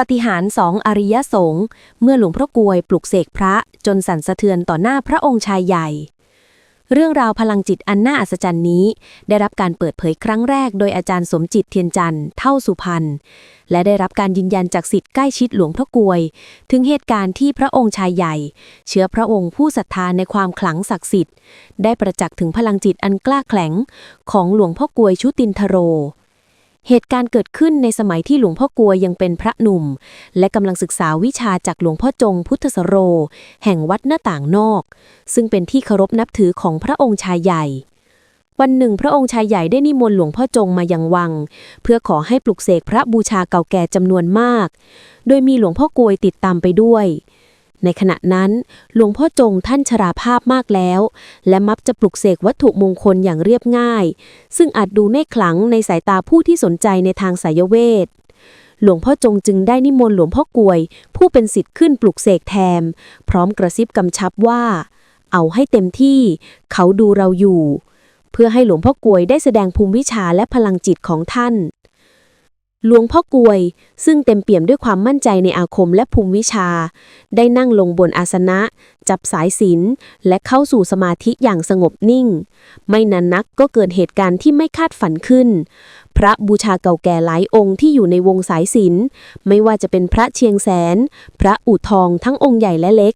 ปฏิหารสองอริยสงฆ์เมื่อหลวงพ่อกลวยปลุกเสกพระจนสั่นสะเทือนต่อหน้าพระองค์ชายใหญ่ เรื่องราวพลังจิตอันน่าอัศจรรย์นี้ ได้รับการเปิดเผยครั้งแรกโดยอาจารย์สมจิตเทียนจันทร์เท่าสุพรรณและได้รับการยืนยันจากสิทธิ์ใกล้ชิดหลวงพ่อกลวย ถึงเหตุการณ์ที่พระองค์ชายใหญ่ เชื้อพระองค์ผู้ศรัทธาในความขลังศักดิ์สิทธิ์ ได้ประจักษ์ถึงพลังจิตอันกล้าแข็งของหลวงพ่อกลวยชุตินทโร เหตุการณ์เกิดขึ้นในสมัยที่หลวงพ่อกลวยยังเป็นพระหนุ่ม และกำลังศึกษาวิชาจากหลวงพ่อจงพุทธสโร แห่งวัดหน้าต่างนอก ซึ่งเป็นที่เคารพนับถือของพระองค์ชายใหญ่ วันหนึ่ง พระองค์ชายใหญ่ได้นิมนต์หลวงพ่อจงมายังวัง เพื่อขอให้ปลุกเสกพระบูชาเก่าแก่จำนวนมาก โดยมีหลวงพ่อกลวยติดตามไปด้วย ในขณะนั้นหลวงพ่อจงท่านชราภาพมากแล้ว และมักจะปลุกเสกวัตถุมงคลอย่างเรียบง่าย ซึ่งอาจดูไม่ขลังในสายตาผู้ที่สนใจในทางสายเวทหลวงพ่อจงจึงได้นิมนต์หลวงพ่อกวย ผู้เป็นศิษย์ขึ้นปลุกเสกแทนพร้อมกระซิบกำชับว่า เอาให้เต็มที่ เขาดูเราอยู่ เพื่อให้หลวงพ่อกวยได้แสดงภูมิวิชาและพลังจิตของท่าน หลวงพ่อกวย ซึ่งเต็มเปี่ยมด้วยความมั่นใจในอาคมและภูมิวิชา ได้นั่งลงบนอาสนะ จับสายศีลและเข้าสู่สมาธิอย่างสงบนิ่ง ไม่นานนักก็เกิดเหตุการณ์ที่ไม่คาดฝันขึ้น พระบูชาเก่าแก่หลายองค์ที่อยู่ในวงสายศีลไม่ว่าจะเป็นพระเชียงแสน พระอู่ทองทั้งองค์ใหญ่และเล็ก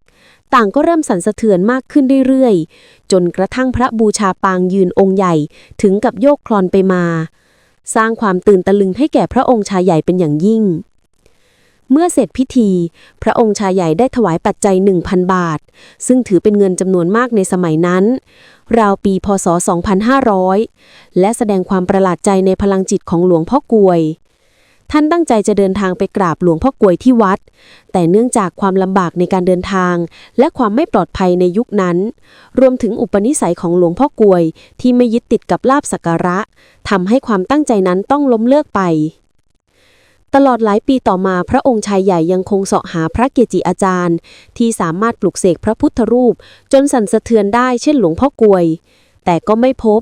ต่างก็เริ่มสั่นสะเทือนมากขึ้นเรื่อยๆ จนกระทั่งพระบูชาปางยืนองค์ใหญ่ถึงกับโยกคลอนไปมา สร้างความตื่นตะลึงให้แก่พระองค์ชายใหญ่เป็นอย่างยิ่ง เมื่อเสร็จพิธี พระองค์ชายใหญ่ได้ถวายปัจจัย 1,000 บาท ซึ่งถือเป็นเงินจำนวนมากในสมัยนั้น ราวปีพศ 2500 และแสดงความประหลาดใจในพลังจิตของหลวงพ่อกวย ท่านตั้งใจจะเดินทางไปกราบหลวงพ่อกลวยที่วัด แต่เนื่องจากความลำบากในการเดินทาง และความไม่ปลอดภัยในยุคนั้น รวมถึงอุปนิสัยของหลวงพ่อกลวยที่ไม่ยึดติดกับลาบสักการะทำให้ความตั้งใจนั้นต้องล้มเลิกไป ตลอดหลายปีต่อมาพระองค์ชายใหญ่ยังคงเสาะหาพระเกจิอาจารย์ ที่สามารถปลุกเสกพระพุทธรูป จนสั่นสะเทือนได้เช่นหลวงพ่อกลวย แต่ก็ไม่พบ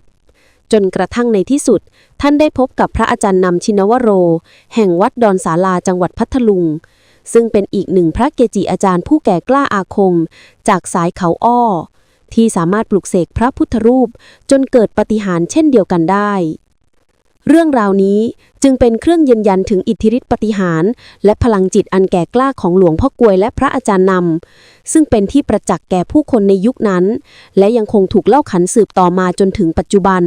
จนกระทั่งในที่สุด ท่านได้พบกับพระอาจารย์นำชินวโร แห่งวัดดอนสาลาจังหวัดพัทลุง ซึ่งเป็นอีกหนึ่งพระเกจิอาจารย์ผู้แก่กล้าอาคม จากสายเขาอ้อ ที่สามารถปลุกเสกพระพุทธรูป จนเกิดปฏิหารเช่นเดียวกันได้ เรื่องราวนี้จึงเป็นเครื่องยืนยันถึงอิทธิฤทธิปฏิหาร และพลังจิตอันแก่กล้าของหลวงพ่อกลวยและพระอาจารย์นำซึ่งเป็นที่ประจักษ์แก่ผู้คนในยุคนั้น และยังคงถูกเล่าขานสืบต่อมาจนถึงปัจจุบัน